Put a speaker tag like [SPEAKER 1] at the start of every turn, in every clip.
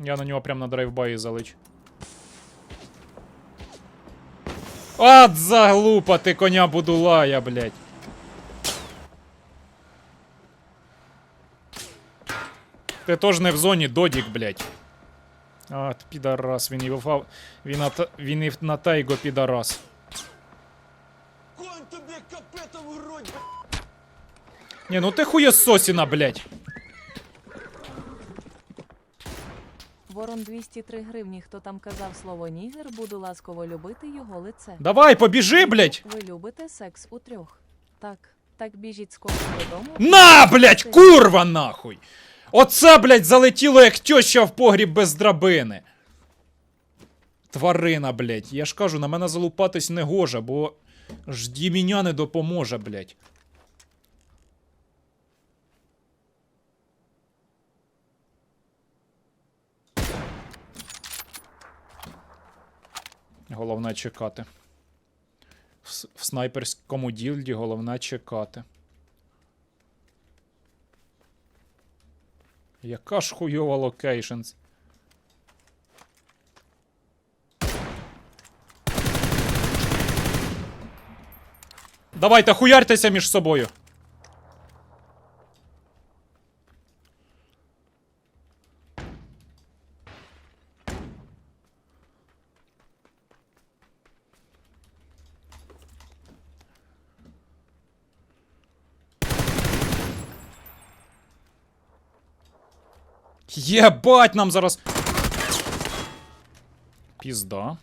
[SPEAKER 1] Я на нього прям на драйвбаї залич. От заглупа ти коня будулая, блядь. Ти теж не в зоні, додік, блядь. А, підарас, він і в він, ата... він і на тайго підарас.
[SPEAKER 2] Конь тобі капетом в грудь!
[SPEAKER 1] Ні, ну ти хуєсосіна, блядь.
[SPEAKER 3] Ворон 203 гривні. Хто там казав слово нігер, буду ласково любити його лице.
[SPEAKER 1] Давай, побіжи, блядь.
[SPEAKER 3] Ви любите секс у трьох. Так, так біжіть скоро додому.
[SPEAKER 1] На, блядь, курва нахуй! Оце, блядь, залетіло як тьоща в погріб без драбини. Тварина, блядь. Я ж кажу, на мене залупатись не гоже, бо жді мене не допоможе, блядь. Головне чекати. В, в снайперському ділді головне чекати. Яка ж хуйова локейшнс. Давайте хуяртеся між собою. Єбать нам зараз. Пізда.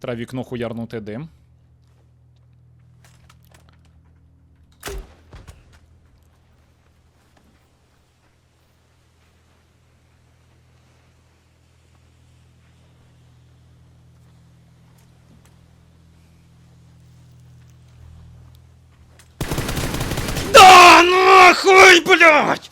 [SPEAKER 1] Треба вікно хуярнути дим. Да блядь!